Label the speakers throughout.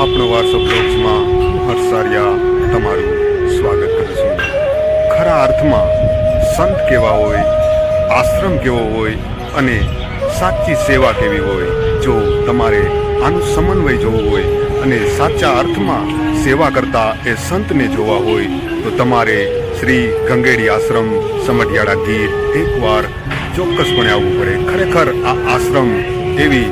Speaker 1: આપણો વારસો બ્લોગ્સમાં હર્ષારિયા તમારું સ્વાગત કરું છું. ખરા અર્થમાં સંત કેવા હોય, આશ્રમ કેવો હોય અને સાચી સેવા કેવી હોય, જો તમારે આનું સમન્વય જોવું હોય અને સાચા અર્થમાં સેવા કરતા એ સંતને જોવા હોય, તો તમારે શ્રી ગંગેડી આશ્રમ, સમઢિયાળા ગીર એકવાર ચોક્કસપણે આવવું પડે. ખરેખર આ આશ્રમ એવી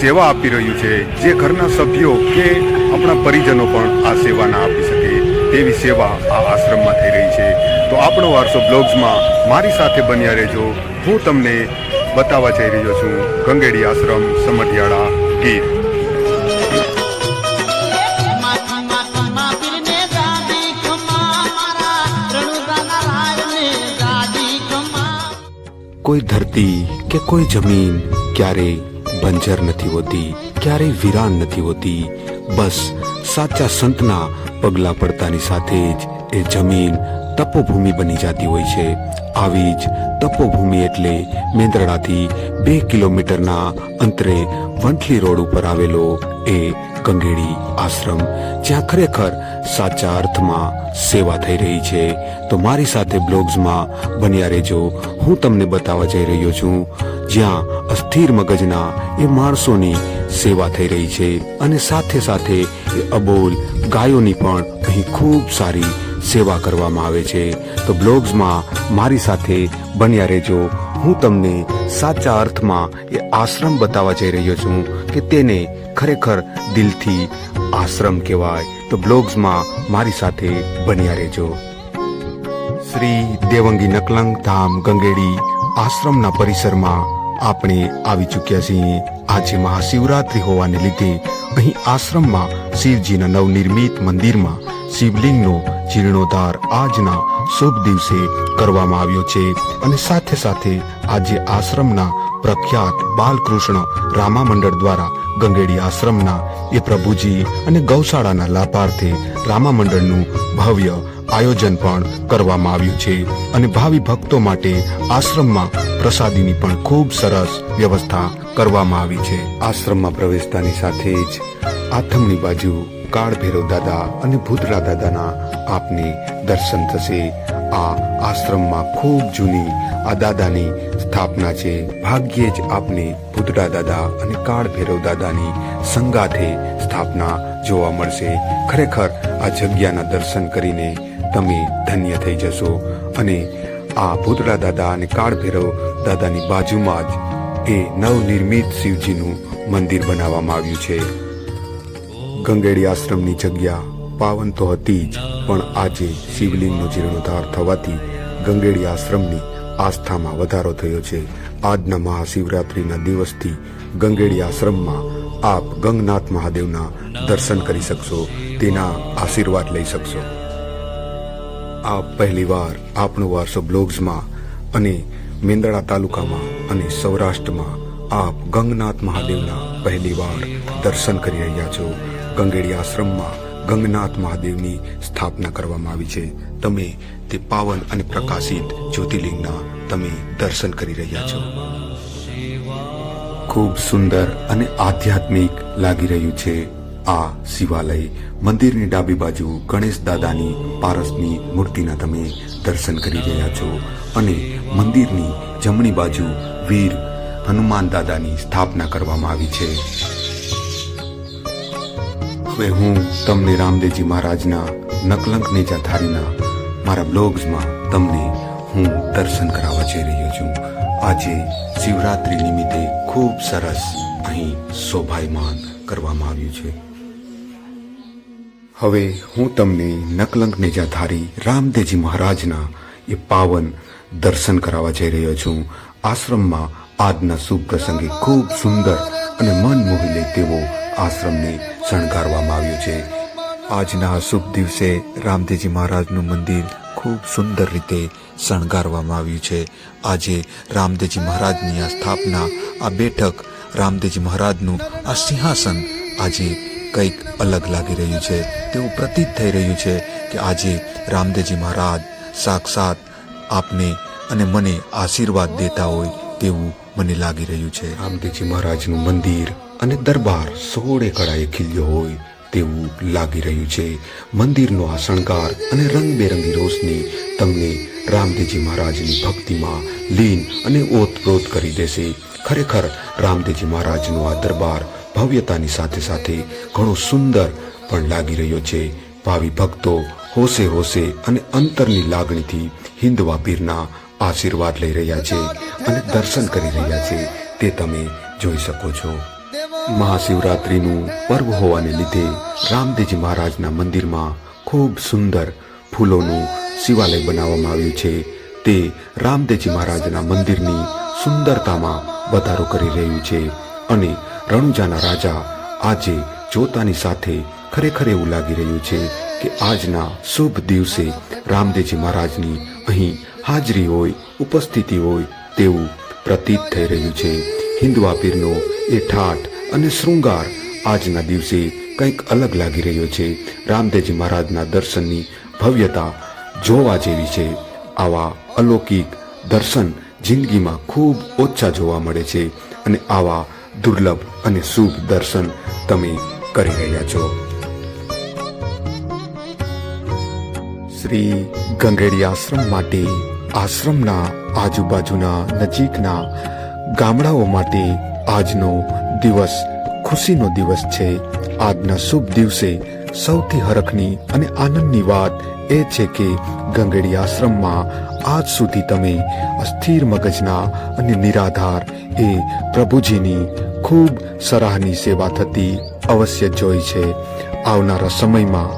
Speaker 1: સેવા આપી રહ્યું છે. જે ઘરના સભ્યો કે આપણા પરિજનો પણ આ સેવા ના આપી શકે તેવી સેવા આ આશ્રમમાં થઈ રહી છે. તો આપણો વારસો બ્લોગ્સમાં મારી સાથે બન્યા રહેજો. હું તમને બતાવવા જઈ રહ્યો છું. ગંગેડી આશ્રમ, સમઢિયાળા, ગીર.
Speaker 2: કોઈ ધરતી કે કોઈ જમીન ક્યારેય બંજર નથી હોતી, ક્યારેય વિરાન નથી હોતી. બસ સાચા સંતના પગલા પડતાની સાથે જ એ જમીન તપોભૂમિ બની જતી હોય છે. આવી જ તપોભૂમિ એટલે મેંદરડાથી બે કિલોમીટરના અંતરે વંથલી રોડ ઉપર આવેલો એ કંગેડી આશ્રમ, જ્યાં ખરેખર સાચા અર્થમાં સેવા થઈ રહી છે. તો મારી સાથે બ્લોગ્સમાં બન્યા રહેજો. હું તમને બતાવવા જઈ રહ્યો છું, જ્યાં અસ્થિર મગજના એ માણસોની સેવા થઈ રહી છે અને સાથે સાથે એ અબોલ ગાયોની પણ અહીં ખૂબ સારી સેવા કરવામાં આવે છે, તો બ્લોગ્સમાં મારી સાથે બન્યા રહેજો. હું તમને સાચા અર્થમાં એ આશ્રમ બતાવવા જઈ રહ્યો છું કે તેને ખરેખર દિલથી આશ્રમ કહેવાય. તો બ્લોગ્સમાં મારી સાથે બન્યા રહેજો. શ્રી દેવંગી નકલંગ ધામ ગંગેડી આશ્રમના પરિસરમાં આપણે આવી ચૂક્યા છીએ. આજે મહાશિવરાત્રિ હોવાને લીધે અહીં આશ્રમમાં શિવજીના નવનિર્મિત મંદિરમાં શિવલિંગનો જીર્ણોદ્ધાર આજના શુભ દિવસે કરવામાં આવ્યો છે અને સાથે સાથે આજે આશ્રમના પ્રખ્યાત બાલકૃષ્ણ રામા મંડળ દ્વારા ગંગેડી આશ્રમના એ પ્રભુજી અને ગૌશાળાના લાભાર્થે રામા મંડળનું ભવ્ય આયોજન પણ કરવામાં આવ્યું છે અને ભાવિ ભક્તો માટે આશ્રમમાં પ્રસાદીની પણ ખૂબ સરસ વ્યવસ્થા કરવામાં આવી છે. આશ્રમમાં પ્રવેશતાની સાથે જ આથમની બાજુ કાળ ભૈરવ દાદા અને ભૂતરા દાદાના આપને દર્શન થશે. આ આશ્રમમાં ખૂબ જૂની આ દાદાની સ્થાપના છે. ભાગ્યે જ આપને ભૂતરા દાદા અને કાળ ભૈરવ દાદાની સંગાથે સ્થાપના જોવા મળશે. ખરેખર આ જગ્યાના દર્શન કરીને તમે ધન્ય થઈ જશો અને આ ભૂતરા દાદા અને કાળ ભૈરવ દાદાની બાજુમાં જ એ નવનિર્મિત શિવજીનું મંદિર બનાવવામાં આવ્યું છે. ગંગેડી આશ્રમની જગ્યા પાવન તો હતી જ, પણ આજે શિવલિંગનો જીર્ણોદ્ધાર થવાથી ગંગેડી આશ્રમની આસ્થામાં વધારો થયો છે. આજના મહાશિવરાત્રિના દિવસથી ગંગેડી આશ્રમમાં આપ ગંગનાથ મહાદેવના દર્શન કરી શકશો, તેના આશીર્વાદ લઈ શકશો. આપ પહેલીવાર આપણો વારસો બ્લોગ્સમાં અને મેંદડા તાલુકામાં અને સૌરાષ્ટ્રમાં આપ ગંગનાથ મહાદેવના પહેલીવાર દર્શન કરી રહ્યા છો. ગંગેડી આશ્રમમાં ગંગનાથ મહાદેવની સ્થાપના કરવામાં આવી છે. તમે તે પાવન અને પ્રકાશિત જ્યોતિર્લિંગના તમે દર્શન કરી રહ્યા છો. ખૂબ સુંદર અને આધ્યાત્મિક લાગી રહ્યું છે આ શિવાલય. મંદિરની ડાબી બાજુ ગણેશ દાદાની પારસની મૂર્તિના તમે દર્શન કરી રહ્યા છો અને મંદિરની જમણી બાજુ વીર હનુમાન દાદાની સ્થાપના કરવામાં આવી છે. હવે હું તમને રામદેવજી મહારાજના નકલંક નેજાધારીના મારા બ્લોગ્સમાં તમને હું દર્શન કરાવવા જઈ રહ્યો છું. આજે શિવરાત્રી નિમિત્તે ખૂબ સરસ અહીં શોભાયમાન કરવામાં આવ્યું છે. હવે હું તમને નકલંક નેજાધારી રામદેવજી મહારાજના એ પાવન દર્શન કરાવવા જઈ રહ્યો છું. આશ્રમમાં આજના શુભ પ્રસંગે ખૂબ સુંદર અને મન મોહી લે તેવો આશ્રમને શણગારવામાં આવ્યો છે. આજના શુભ દિવસે રામદેવજી મહારાજનું મંદિર ખૂબ સુંદર રીતે શણગારવામાં આવ્યું છે. આજે રામદેવજી મહારાજની આ સ્થાપના, આ બેઠક રામદેવજી મહારાજનું આ સિંહાસન આજે કંઈક અલગ લાગી રહ્યું છે. તેવું પ્રતીત થઈ રહ્યું છે કે આજે રામદેવજી મહારાજ સાક્ષાત આપને અને મને આશીર્વાદ દેતા હોય તેવું મને લાગી રહ્યું છે રામદેવજી મહારાજનું મંદિર અને દરબાર સોળે કળાએ ખીલ્યો હોય તેવું લાગી રહ્યું છે. મંદિરનો આ શણગાર અને રંગબેરંગી રોશની તમને રામદેવજી મહારાજની ભક્તિમાં લીન અને ઓતપ્રોત કરી દેશે. ખરેખર રામદેવજી મહારાજનો આ દરબાર ભવ્યતાની સાથે સાથે ઘણો સુંદર પણ લાગી રહ્યો છે. ભાવિ ભક્તો હોશે હોશે અને અંતરની લાગણીથી હિન્દવા પીરના આશીર્વાદ લઈ રહ્યા છે અને દર્શન કરી રહ્યા છે. તે તમે જોઈ શકો છો. મહાશિવરાત્રિનું પર્વ હોવાને લીધે રામદેવજી મહારાજના મંદિરમાં ખૂબ સુંદર ફૂલોનું શિવાલય બનાવવામાં આવ્યું છે. તે રામદેવજી મહારાજના મંદિરની સુંદરતામાં વધારો કરી રહ્યું છે અને રણુજાના રાજા આજે જોતાની સાથે ખરેખર એવું લાગી રહ્યું છે કે આજના શુભ દિવસે રામદેવજી મહારાજની અહીં હાજરી હોય, ઉપસ્થિતિ હોય, તેવું પ્રતીત થઈ રહ્યું છે. હિન્દવા પીરનો એ ઠાઠ અને શૃંગાર આજના દિવસે કંઈક અલગ લાગી રહ્યો છે. રામદેવજી મહારાજના દર્શનની ભવ્યતા જોવા જેવી છે. આવા અલૌકિક દર્શન જિંદગીમાં ખૂબ ઓછા જોવા મળે છે અને આવા દુર્લભ અને શુભ દર્શન તમે કરી રહ્યા છો. શ્રી ગંગેડી આશ્રમ માટે આશ્રમના આજુબાજુના નજીકના ગામડાઓ માટે આજનો દિવસ ખુશીનો દિવસ છે. આજના શુભ દિવસે સૌથી હરખની અને આનંદની વાત એ છે કે ગંગેડી આશ્રમમાં આજ સુધી તમે અસ્થિર મગજના અને નિરાધાર એ પ્રભુજીની ખૂબ સરાહની સેવા થતી અવશ્ય જોઈ છે. આવનારા સમયમાં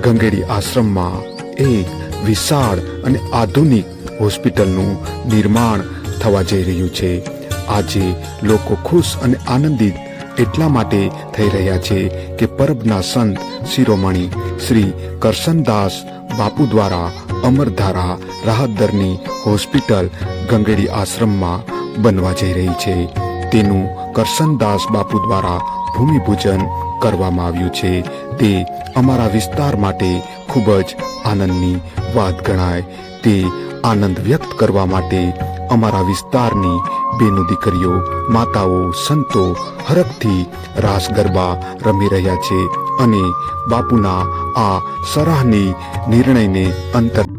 Speaker 2: ગંગેડી આશ્રમમાં એક વિશાળ અને આધુનિક હોસ્પિટલનું નિર્માણ થવા જઈ રહ્યું છે. આજે લોકો ખુશ અને આનંદિત એટલા માટે થઈ રહ્યા છે કે પરબના સંત શિરોમણી શ્રી કરશનદાસ બાપુ દ્વારા અમરધારા રાહતદરની હોસ્પિટલ ગંગેડી આશ્રમમાં બનવા જઈ રહી છે. તેનું કરશનદાસ બાપુ દ્વારા ભૂમિપૂજન કરવામાં આવ્યું છે. તે અમારા વિસ્તાર માટે ખૂબ જ આનંદની વાત ગણાય. તે આનંદ વ્યક્ત કરવા માટે અમારા વિસ્તારની બેનો દીકરીઓ, માતાઓ, સંતો હરખથી રાસ ગરબા રમી રહ્યા છે અને બાપુના આ સરાહની નિર્ણયને અંતર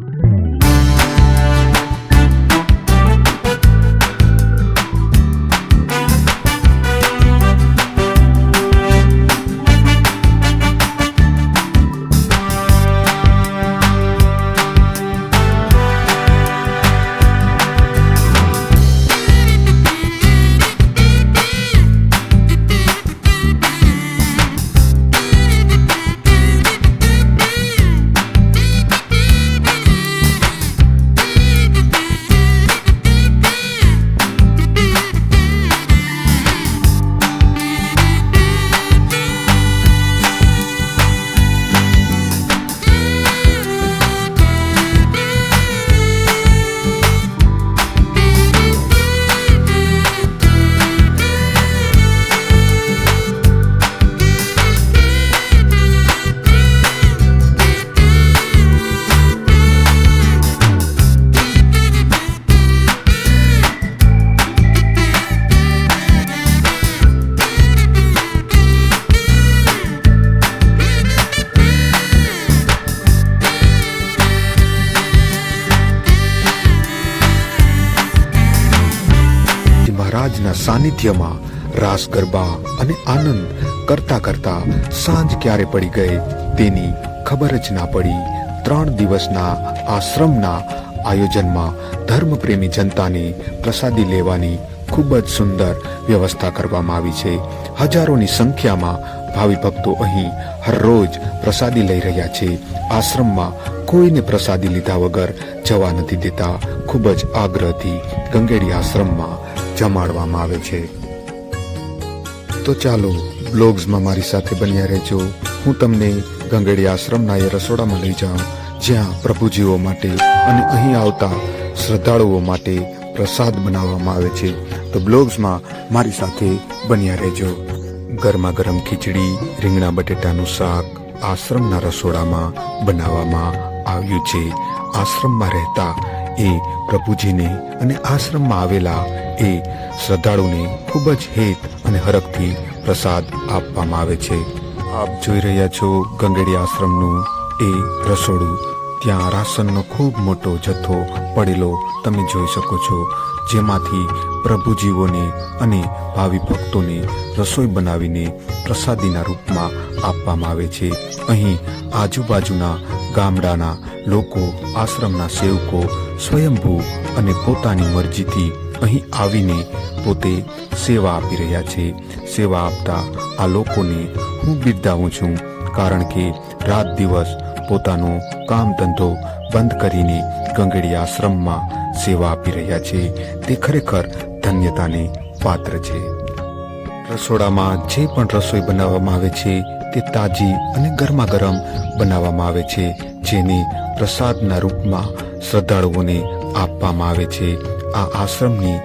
Speaker 2: સાનિધ્યમાં રાસ, ગરબા અને આનંદ કરતા કરતા સાંજ ક્યારે પડી ગઈ તેની ખબર જ ના પડી. ત્રણ દિવસના આશ્રમના આયોજનમાં ધર્મપ્રેમી જનતાની પ્રસાદી લેવાની ખૂબ જ સુંદર વ્યવસ્થા કરવામાં આવી છે. હજારોની સંખ્યામાં ભાવિ ભક્તો અહીં હરરોજ પ્રસાદી લઈ રહ્યા છે. આશ્રમમાં કોઈને પ્રસાદી લીધા વગર જવા નથી દેતા. ખૂબ જ આગ્રહથી ગંગેડી આશ્રમમાં જમાડવામાં આવે છે. તો ચાલો, બ્લોગ્સમાં મારી સાથે બન્યા રહેજો. હું તમને ગંગેડી આશ્રમના એ રસોડામાં લઈ જાઉં, જ્યાં પ્રભુજીઓ માટે અને અહીં આવતા શ્રદ્ધાળુઓ માટે પ્રસાદ બનાવવામાં આવે છે. તો બ્લોગ્સમાં મારી સાથે બન્યા રહેજો. ગરમા ગરમ ખીચડી, રીંગણા બટેટાનું શાક આશ્રમના રસોડામાં બનાવવામાં આવ્યું છે. આશ્રમમાં રહેતા એ પ્રભુજીને અને આશ્રમમાં આવેલા એ શ્રદ્ધાળુને ખૂબ જ હેત અને હરખથી પ્રસાદ આપવામાં આવે છે. આપ જોઈ રહ્યા છો ગંગેડી આશ્રમનું એ રસોડું. ત્યાં રાશનનો ખૂબ મોટો જથ્થો પડેલો તમે જોઈ શકો છો, જેમાંથી પ્રભુજીઓને અને ભાવિ ભક્તોને રસોઈ બનાવીને પ્રસાદીના રૂપમાં આપવામાં આવે છે. અહીં આજુબાજુના ગામડાના લોકો, આશ્રમના સેવકો સ્વયંભૂ અને પોતાની મરજીથી અહીં આવીને પોતે સેવા આપી રહ્યા છે. સેવા આપતા આ લોકોને હું બિરદાવું છું, કારણ કે રાત દિવસ પોતાનો કામ ધંધો બંધ કરીને ગંગેડી આશ્રમમાં સેવા આપી રહ્યા છે. તે ખરેખર ધન્યતાને પાત્ર છે. રસોડામાં જે પણ રસોઈ બનાવવામાં આવે છે, તે તાજી અને ગરમા ગરમ બનાવવામાં આવે છે. જેને પ્રસાદના રૂપમાં શ્રદ્ધાળુઓને આપવામાં આવે છે. આ આશ્રમની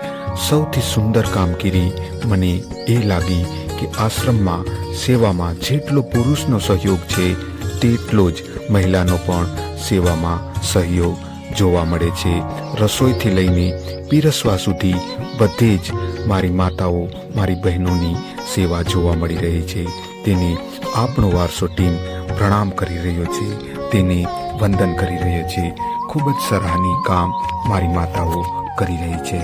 Speaker 2: સૌથી સુંદર કામગીરી મને એ લાગી કે આશ્રમમાં સેવામાં જેટલો પુરુષનો સહયોગ છે, તેટલો જ મહિલાનો પણ સેવામાં સહયોગ જોવા મળે છે. રસોઈથી લઈને પીરસવા સુધી બધે જ મારી માતાઓ, મારી બહેનોની સેવા જોવા મળી રહી છે. તેને આપણો વારસો ટીમ પ્રણામ કરી રહ્યો છે. તેને વંદન કરી રહ્યા છે. ખૂબ જ સરાહની કામ મારી માતાઓ કરી રહી છે.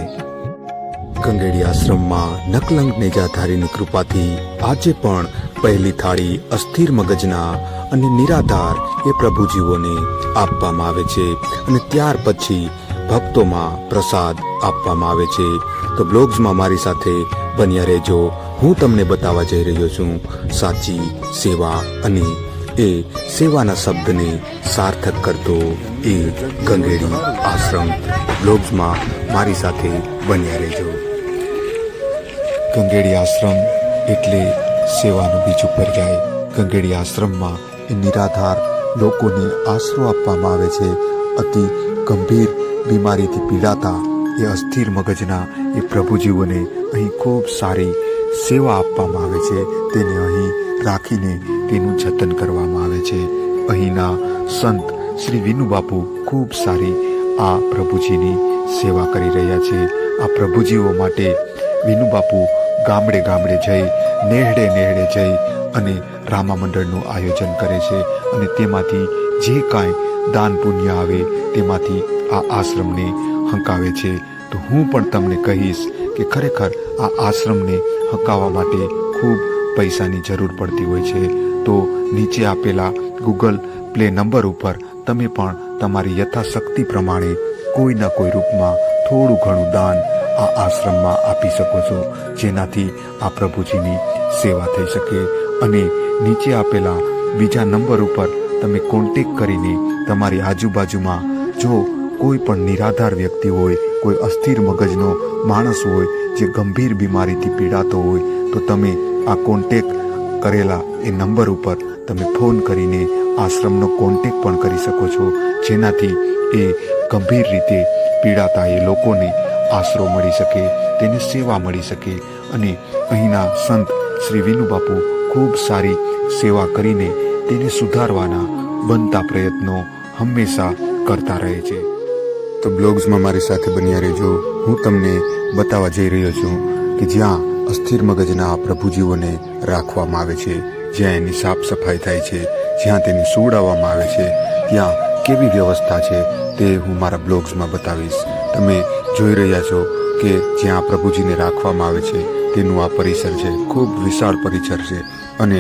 Speaker 2: ગંગેડી આશ્રમમાં નકલંગ નેજાધારીની કૃપાથી આજે પણ પહેલી થાળી અસ્થિર મગજના અને નિરાધાર એ પ્રભુજીઓને આપવામાં આવે છે અને ત્યાર પછી ભક્તોમાં પ્રસાદ આપવામાં આવે છે. તો બ્લોગ્સમાં મારી સાથે બન્યા રહેજો. હું તમને બતાવવા જઈ રહ્યો છું. સાચી સેવા અને એ સેવાના શબ્દને સાર્થક કરતો એ ગંગેડી આશ્રમ. બ્લોગ્સમાં મારી સાથે બન્યા રહેજો. ગંગેડી આશ્રમ એટલે સેવાનું બીજું પર્યાય ગંગેડી આશ્રમમાં એ નિરાધાર લોકોને આશરો આપવામાં આવે છે. અતિ ગંભીર બીમારીથી પીડાતા એ અસ્થિર મગજના એ પ્રભુજીવોને અહીં ખૂબ સારી સેવા આપવામાં આવે છે. તેને અહીં રાખીને તેનું જતન કરવામાં આવે છે. અહીંના સંત શ્રી વિનુબાપુ ખૂબ સારી આ પ્રભુજીની સેવા કરી રહ્યા છે. આ પ્રભુજીઓ માટે વિનુબાપુ ગામડે ગામડે જઈ, નેહડે નેહડે જઈ અને રામા મંડળનું આયોજન કરે છે અને તેમાંથી જે કાંઈ દાન પુણ્ય આવે તેમાંથી આ આશ્રમને હંકાવે છે. તો હું પણ તમને કહીશ કે ખરેખર આ આશ્રમને હંકાવવા માટે ખૂબ પૈસાની જરૂર પડતી હોય છે. તો નીચે આપેલા ગૂગલ પ્લે નંબર ઉપર તમે પણ તમારી યથાશક્તિ પ્રમાણે કોઈના કોઈ રૂપમાં થોડું ઘણું દાન આ આશ્રમમાં આપી શકો છો, જેનાથી આ પ્રભુજીની સેવા થઈ શકે. અને નીચે આપેલા બીજા નંબર ઉપર તમે કોન્ટેક કરીને તમારી આજુબાજુમાં જો કોઈ પણ નિરાધાર વ્યક્તિ હોય, કોઈ અસ્થિર મગજનો માણસ હોય, જે ગંભીર બીમારીથી પીડાતો હોય, તો તમે આ કોન્ટેક કરેલા એ નંબર ઉપર તમે ફોન કરીને આશ્રમનો કોન્ટેક પણ કરી શકો છો, જેનાથી એ ગંભીર રીતે પીડાતા એ લોકોને આશરો મળી શકે, તેને સેવા મળી શકે. અને અહીંના સંત શ્રી વિનુબાપુ ખૂબ સારી સેવા કરીને તેને સુધારવાના બનતા પ્રયત્નો હંમેશા કરતા રહે છે. તો બ્લોગ્સમાં મારી સાથે બન્યા રહેજો. હું તમને બતાવવા જઈ રહ્યો છું કે જ્યાં અસ્થિર મગજના પ્રભુજીઓને રાખવામાં આવે છે, જ્યાં એની સાફ સફાઈ થાય છે, જ્યાં તેને સુવડાવવામાં આવે છે, ત્યાં કેવી વ્યવસ્થા છે તે હું મારા બ્લોગ્સમાં બતાવીશ. તમે જોઈ રહ્યા છો કે જ્યાં પ્રભુજીને રાખવામાં આવે છે, તેનું આ પરિસર છે, ખૂબ વિશાળ પરિસર છે અને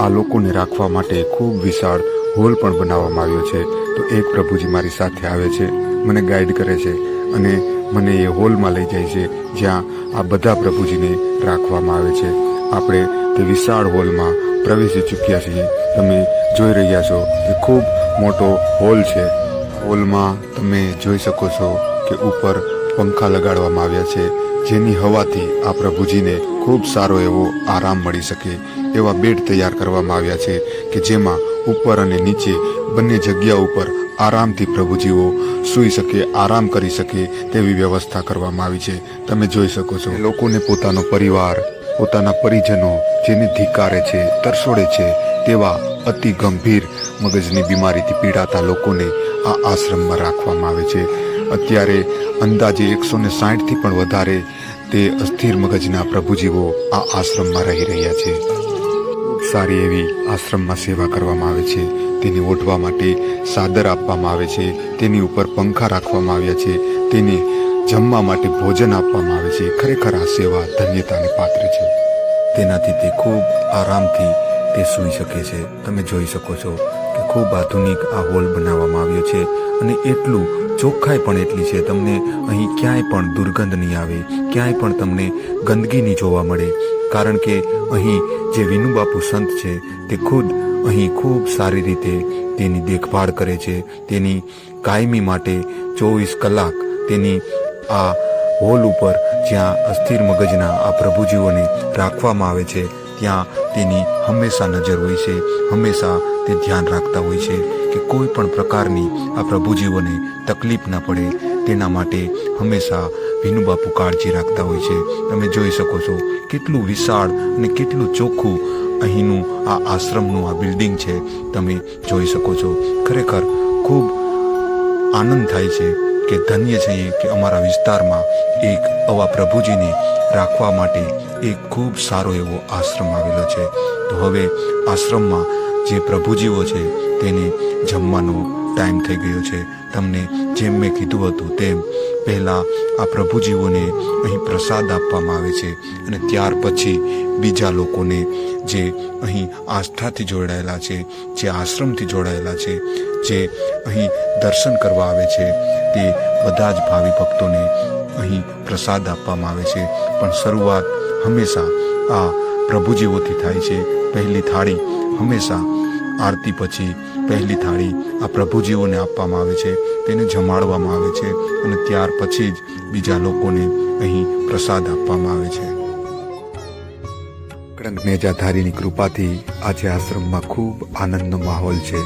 Speaker 2: આ લોકોને રાખવા માટે ખૂબ વિશાળ હોલ પણ બનાવવામાં આવ્યો છે. તો એક પ્રભુજી મારી સાથે આવે છે, મને ગાઈડ કરે છે અને મને એ હોલમાં લઈ જાય છે, જ્યાં આ બધા પ્રભુજીને રાખવામાં આવે છે. આપણે તે વિશાળ હોલમાં પ્રવેશી ચૂક્યા છીએ. તમે જોઈ રહ્યા છો કે ખૂબ મોટો હોલ છે. હોલમાં તમે જોઈ શકો છો કે ઉપર પંખા લગાડવામાં આવ્યા છે, જેની હવાથી આ પ્રભુજીને ખૂબ સારો એવો આરામ મળી શકે, એવા બેડ તૈયાર કરવામાં આવ્યા છે કે જેમાં ઉપર અને નીચે બંને જગ્યા ઉપર આરામથી પ્રભુજીઓ સૂઈ શકે, આરામ કરી શકે તેવી વ્યવસ્થા કરવામાં આવી છે. તમે જોઈ શકો છો. લોકોને પોતાનો પરિવાર, પોતાના પરિજનો જેને ધિકારે છે, તરસોડે છે તેવા અતિ ગંભીર મગજની બીમારીથી પીડાતા લોકોને આ આશ્રમમાં રાખવામાં આવે છે. અત્યારે અંદાજે એકસો ને સાહીઠથી પણ વધારે તે અસ્થિર મગજના પ્રભુજીવો આ આશ્રમમાં રહી રહ્યા છે. સારી એવી આશ્રમમાં સેવા કરવામાં આવે છે. તેને ઓઢવા માટે સાદર આપવામાં આવે છે. તેની ઉપર પંખા રાખવામાં આવ્યા છે. તેને જમવા માટે ભોજન આપવામાં આવે છે. ખરેખર આ સેવા ધન્યતાને પાત્ર છે. તેનાથી તે ખૂબ આરામથી તે સૂઈ શકે છે. તમે જોઈ શકો છો ખૂબ આધુનિક આ હોલ બનાવવામાં આવ્યો છે અને એટલું ચોખ્ખાઈ પણ એટલી છે. તમને અહીં ક્યાંય પણ દુર્ગંધ નહીં આવે, ક્યાંય પણ તમને ગંદકી નહીં જોવા મળે. કારણ કે અહીં જે વિનુબાપુ સંત છે, તે ખુદ અહીં ખૂબ સારી રીતે તેની દેખભાળ કરે છે. તેની કાયમી માટે ચોવીસ કલાક તેની આ હોલ ઉપર જ્યાં અસ્થિર મગજના આ પ્રભુજીઓને રાખવામાં આવે છે, ત્યાં તેની હંમેશા નજર હોય છે, હંમેશા તે ધ્યાન રાખતા હોય છે કે કોઈ પણ પ્રકારની આ પ્રભુજીઓને તકલીફ ના પડે, તેના માટે હંમેશા વિનુબાપુ કાળજી રાખતા હોય છે. તમે જોઈ શકો છો કેટલું વિશાળ અને કેટલું ચોખ્ખું અહીંનું આ આશ્રમનું આ બિલ્ડિંગ છે. તમે જોઈ શકો છો, ખરેખર ખૂબ આનંદ થાય છે કે ધન્ય છીએ કે અમારા વિસ્તારમાં એક આવા પ્રભુજીને રાખવા માટે એક ખૂબ સારો એવો આશ્રમ આવેલો છે. તો હવે આશ્રમમાં જે પ્રભુજીઓ છે તેને જમવાનો ટાઈમ થઈ ગયો છે. તમને જેમ મેં કીધું હતું તેમ પહેલાં આ પ્રભુજીઓને અહીં પ્રસાદ આપવામાં આવે છે અને ત્યાર પછી બીજા લોકોને જે અહીં આસ્થાથી જોડાયેલા છે, જે આશ્રમથી જોડાયેલા છે, જે અહીં દર્શન કરવા આવે છે, તે બધા જ ભાવિ ભક્તોને અહીં પ્રસાદ આપવામાં આવે છે. પણ શરૂઆત હંમેશા આ પ્રભુજીઓથી થાય છે. પહેલી થાળી હંમેશા આરતી પછી પહેલી થાળી આ પ્રભુજીઓને આપવામાં આવે છે, તેને જમાડવામાં આવે છે અને ત્યાર પછી જ બીજા લોકોને અહીં પ્રસાદ આપવામાં આવે છે. કડંગ નેજાધારીની કૃપાથી આજે આશ્રમમાં ખૂબ આનંદનો માહોલ છે.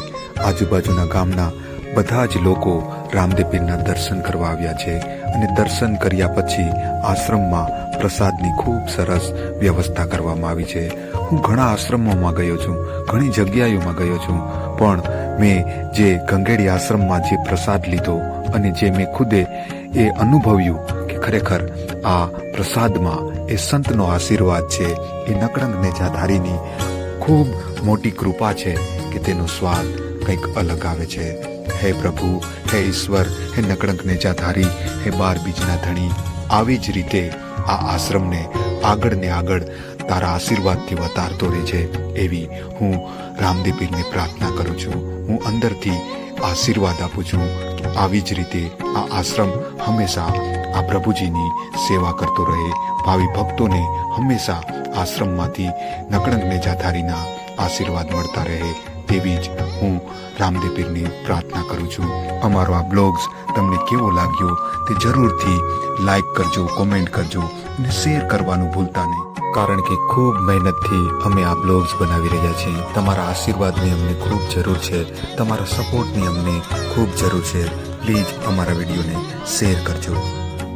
Speaker 2: આજુબાજુના ગામના બધા જ લોકો રામદેવપીરના દર્શન કરવા આવ્યા છે અને દર્શન કર્યા પછી આશ્રમમાં પ્રસાદની ખૂબ સરસ વ્યવસ્થા કરવામાં આવી છે. હું ઘણા આશ્રમોમાં ગયો છું, ઘણી જગ્યાઓમાં ગયો છું, પણ મેં જે ગંગેડી આશ્રમમાં જે પ્રસાદ લીધો અને જે મેં ખુદે એ અનુભવ્યું કે ખરેખર આ પ્રસાદમાં એ સંતનો આશીર્વાદ છે, એ નકળંગ નેજાધારીની ખૂબ મોટી કૃપા છે કે તેનો સ્વાદ કંઈક અલગ આવે છે. હે પ્રભુ, હે ઈશ્વર, હે નકળંક નેજાધારી, હે બાર બીજના ધણી. આવી જ રીતે આ આશ્રમને આગળ ને આગળ તારા આશીર્વાદથી વતારતો રહે છે એવી હું રામદીપીરને પ્રાર્થના કરું છું. હું અંદરથી આશીર્વાદ આપું છું. કે આવી જ રીતે આ આશ્રમ હંમેશા આ પ્રભુજીની સેવા કરતો રહે. ભાવિ ભક્તોને હંમેશા આશ્રમમાંથી નકળંગ જાધારીના આશીર્વાદ મળતા રહે. તેવી જ હું રામદેવ પીરની પ્રાર્થના કરું છું. અમારો આ બ્લોગ્સ તમને કેવો લાગ્યો તે જરૂરથી લાઈક કરજો કોમેન્ટ કરજો અને શેર કરવાનું ભૂલતા નહીં. કારણ કે ખૂબ મહેનતથી અમે આ બ્લોગ્સ બનાવી રહ્યા છીએ. તમારા આશીર્વાદની અમને ખૂબ જરૂર છે. તમારા સપોર્ટની અમને ખૂબ જરૂર છે. પ્લીઝ અમારા વિડીયોને શેર કરજો.